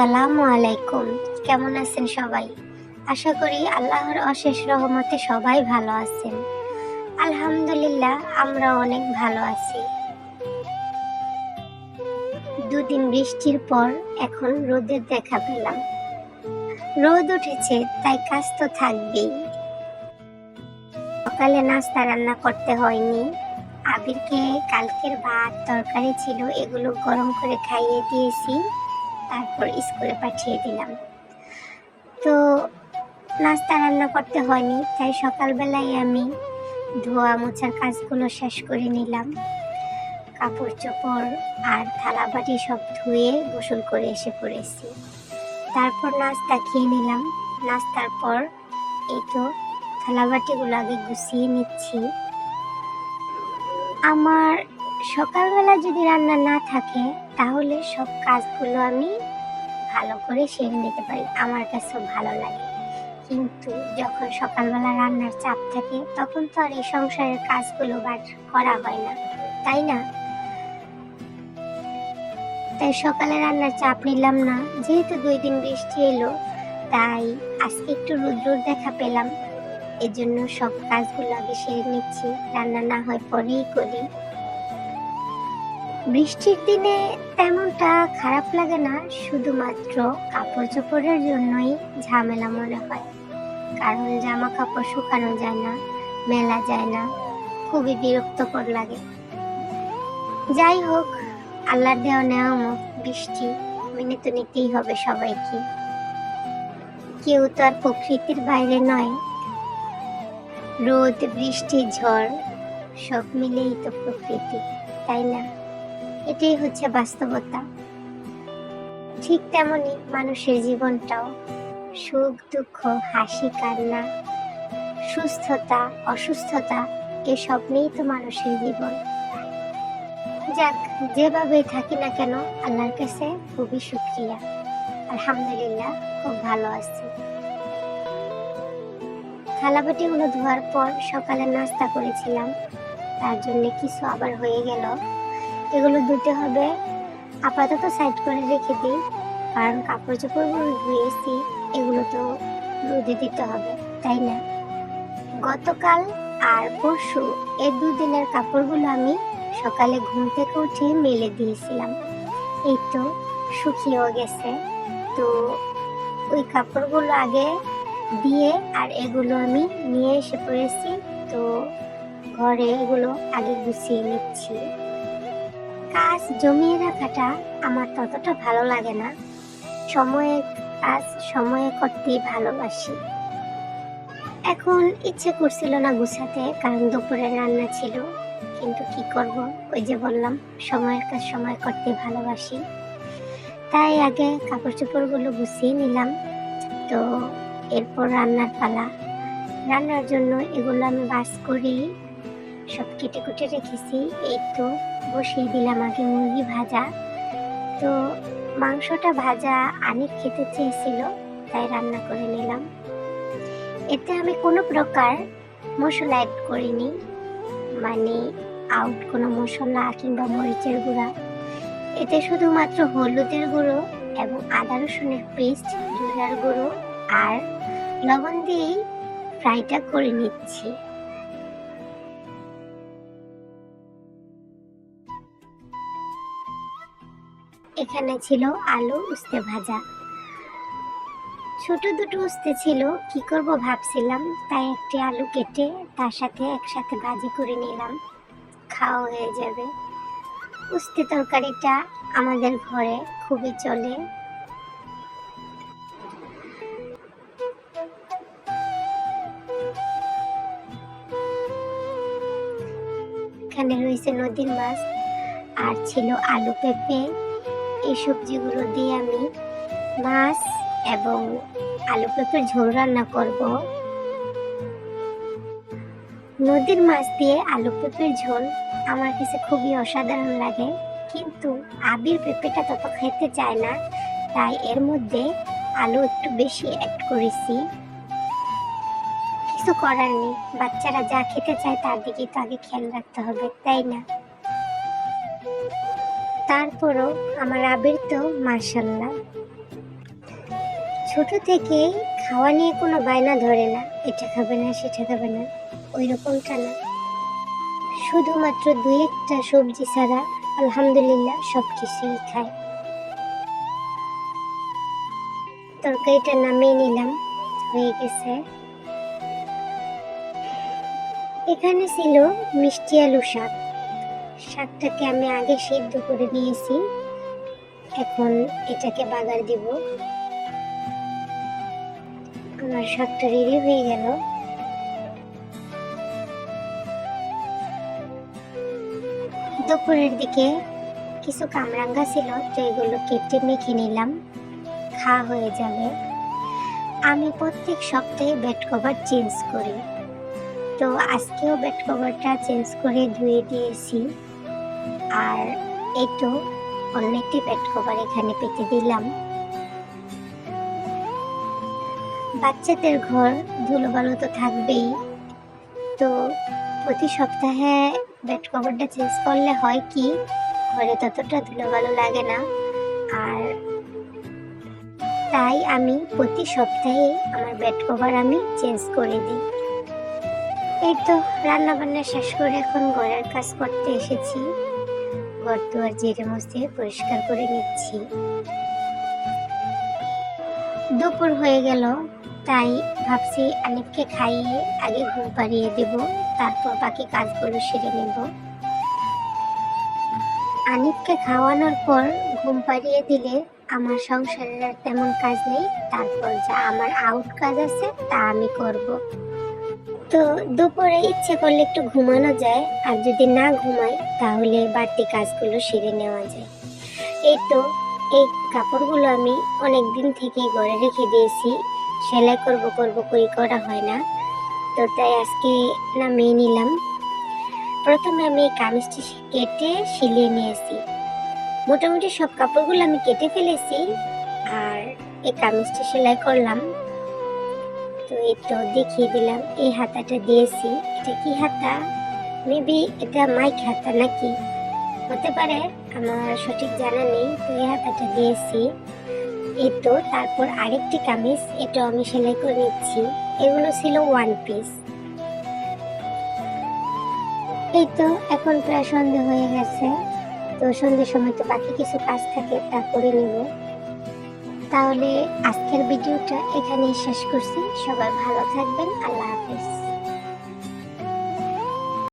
আসসালামু আলাইকুম। কেমন আছেন সবাই? আশা করি আল্লাহর অশেষ রহমতে সবাই ভালো আছেন। আলহামদুলিল্লাহ আমরা অনেক ভালো আছি। দুদিন বৃষ্টির পর এখন রোদের দেখা পেলাম। রোদ উঠেছে, তাই কাজ তো থাকবেই। সকালে নাস্তা রান্না করতে হয়নি। আবিরকে কালকের ভাত, তরকারি ছিল, এগুলো গরম করে খাইয়ে দিয়েছি। তারপর স্কুলে পাঠিয়ে দিলাম। তো নাস্তা রান্না করতে হয়নি, তাই সকালবেলায় আমি ধোয়া মোছার কাজগুলো শেষ করে নিলাম। কাপড় চোপড় আর থালা বাটি সব ধুয়ে গোসল করে এসে পড়েছি। তারপর নাস্তা খেয়ে নিলাম। নাস্তার পর এই তো থালা বাটিগুলো আগে গুছিয়ে নিচ্ছি। আমার সকালবেলা যদি রান্না না থাকে, তাহলে সব কাজগুলো আমি ভালো করে সেরে নিতে পারি। আমার কাছেও ভালো লাগে। কিন্তু যখন সকালবেলা রান্নার চাপ থাকে, তখন তো আর এই সংসারের কাজগুলো বার করা হয় না। তাই না? তাই সকালে রান্নার চাপ নিলাম না। যেহেতু দুই দিন বৃষ্টি এলো, তাই আজকে একটু রুদ্র দেখা পেলাম। এজন্য সব কাজগুলো আগে সেরে নিচ্ছি। রান্না না হয় পরেই করি। বৃষ্টির দিনে তেমনটা খারাপ লাগে না, শুধুমাত্র কাপড় চোপড়ের জন্যই ঝামেলা মনে হয়। কারণ জামা কাপড় শুকানো যায় না, মেলা যায় না, খুবই বিরক্তকর লাগে। যাই হোক, আল্লাহর দেওয়া নেওয়া বৃষ্টি মেনে তো নিতেই হবে সবাইকে। কেউ তো আর প্রকৃতির বাইরে নয়। রোদ, বৃষ্টি, ঝড়, সব মিলেই তো প্রকৃতি, তাই না? এটাই হচ্ছে বাস্তবতা। ঠিক তেমনি মানুষের জীবনটাও সুখ, দুঃখ, হাসি, কান্না, সুস্থতা, অসুস্থতা এসব নিয়েই তো মানুষের জীবন। যাক যেভাবে থাকি না কেন, আল্লাহর কাছে খুবই শুক্রিয়া। আলহামদুলিল্লাহ, খুব ভালো আছি। থালাবাটিগুলো ধোয়ার পর সকালে নাস্তা করেছিলাম। তার জন্য কিছু আবার হয়ে গেল। এগুলো ধুতে হবে। আপাতত সাইড করে রেখে দিই। কারণ কাপড় চোপড়গুলো ধুয়েছি এগুলো তো রোদে দিতে হবে, তাই না? গতকাল আর পরশু এই দুদিনের কাপড়গুলো আমি সকালে ঘুম থেকে উঠে মেলে দিয়েছিলাম। এই তো শুকিয়েও গেছে। তো ওই কাপড়গুলো আগে দিয়ে আর এগুলো আমি নিয়ে এসে পড়েছি। তো ঘরে এগুলো আগে গুছিয়ে নিচ্ছি। কাজ জমিয়ে রাখাটা আমার ততটা ভালো লাগে না। সময়ে কাজ সময়ে করতেই ভালোবাসি। এখন ইচ্ছে করছিল না গুছাতে, কারণ দুপুরে রান্না ছিল। কিন্তু কি করব? ওই যে বললাম, সময়ের কাজ সময় করতে ভালোবাসি। তাই আগে কাপড় চোপড়গুলো গুছিয়ে নিলাম। তো এরপর রান্নার পালা। রান্নার জন্য এগুলো আমি বাস করি। সব কেটে কুটে রেখেছি। এই তো বসিয়ে দিলাম আগে মুরগি ভাজা। তো মাংসটা ভাজা আনিক খেতে চেয়েছিল, তাই রান্না করে নিলাম। এতে আমি কোনো প্রকার মশলা অ্যাড করিনি। মানে আউট কোনো মশলা কিংবা মরিচের গুঁড়া। এতে শুধুমাত্র হলুদের গুঁড়ো এবং আদা রসুনের পেস্ট জিরার গুঁড়ো আর লবণ দিয়েই ফ্রাইটা করে নিচ্ছি। এখানে ছিল আলু উস্তে ভাজা। ছোট দুটো উস্তে ছিল, কি করব ভাবছিলাম, তাই একটি আলু কেটে তার সাথে একসাথে ভাজি করে নিলাম। খাওয়া হয়ে যাবে। উস্তে তরকারিটা আমাদের ঘরে খুবই চলে। এখানে রয়েছে নদীর মাছ, আর ছিল আলু পেঁপে। এই সবজিগুলো দিয়ে আমি মাছ এবং আলু পেঁপের ঝোল রান্না করব। নদীর মাছ দিয়ে আলু পেঁপের ঝোল আমার কাছে খুবই অসাধারণ লাগে। কিন্তু আবির পেঁপেটা তত খেতে চায় না, তাই এর মধ্যে আলু একটু বেশি অ্যাড করেছি। কিছু করার নেই, বাচ্চারা যা খেতে চায় তার দিকে তো আগে খেয়াল রাখতে হবে, তাই না? তারপরও আমার আবির তো মার্শাল্লাহ ছোট থেকে খাওয়া নিয়ে কোনো বায়না ধরে না, এটা খাবে না, সেটা খাবে না ওই রকমটা না। শুধুমাত্র দুই একটা সবজি ছাড়া আলহামদুলিল্লাহ সব কিছুই খায় তরকারিটা নামিয়ে নিলাম, হয়ে গেছে। এখানে ছিল মিষ্টি আলু শাক। শাকটাকে আমি আগে সিদ্ধ করে নিয়েছি। এখন এটাকে বাগার দিব। আমার শাকটা রেডি হয়ে গেল। দুপুরের দিকে কিছু কামরাঙ্গা ছিল তো এগুলো কেটে মেখে নিলাম। খাওয়া হয়ে যাবে। আমি প্রত্যেক সপ্তাহে বেড কভার চেঞ্জ করি। তো আজকেও বেড কভারটা চেঞ্জ করে ধুয়ে দিয়েছি। আর তো অন্য একটি বেড কভার এখানে পেতে দিলাম। বাচ্চাদের ঘর ধুলোবালু তো থাকবেই। তো প্রতি সপ্তাহে বেড কভারটা চেঞ্জ করলে হয় কি? ঘরে ততটা ধুলোবালু লাগে না। আর তাই আমি প্রতি সপ্তাহে আমার বেড কভার আমি চেঞ্জ করে দিই। এই তো রান্না বান্না শেষ করে এখন ঘরের কাজ করতে এসেছি। ঘর দুয়ার জেরে মুছে পরিষ্কার করে নিচ্ছি। দুপুর হয়ে গেল, তাই ভাবছি আনিফকে খাইয়ে আগে ঘুম পাড়িয়ে দেব, তারপর বাকি কাজগুলো সেরে নেব। আনিফকে খাওয়ানোর পর ঘুম পাড়িয়ে দিলে আমার সংসারের তেমন কাজ নেই, তারপর যা আমার আউট কাজ আছে তা আমি করব। তো দুপুরে ইচ্ছে করলে একটু ঘুমানো যায়, আর যদি না ঘুমাই, তাহলে বাড়তি কাজগুলো সেরে নেওয়া যায়। এই তো, এই কাপড়গুলো আমি অনেক দিন থেকে ঘরে রেখে দিয়েছি, সেলাই করব করব কই করা হয় না, তো তাই আজকে নামিয়ে নিলাম। প্রথমে আমি এই কামিজটি কেটে সিলিয়ে নিয়েছি। মোটামুটি সব কাপড়গুলো আমি কেটে ফেলেছি, আর এই কামিজটি সেলাই করলাম। তো তো দেখিয়ে দিলাম, এই হাতাটা দিয়েছি। এটা কি হাতা? মেবি এটা মাইক হাতা নাকি? হতে পারে, আমার সঠিক জানা নেই, তো এই হাতাটা দিয়েছি। এই তো, তারপর আরেকটি কামিজ এটা আমি সেলাই করে নিচ্ছি। এগুলো ছিল ওয়ান পিস এই তো, এখন প্রায় সন্ধে হয়ে গেছে। তো সন্ধ্যের সময় তো বাকি কিছু কাজ থাকে, তা করে নিব। তাহলে আজকের ভিডিওটা এখানেই শেষ করছি। সবাই ভালো থাকবেন। আল্লাহ হাফেজ।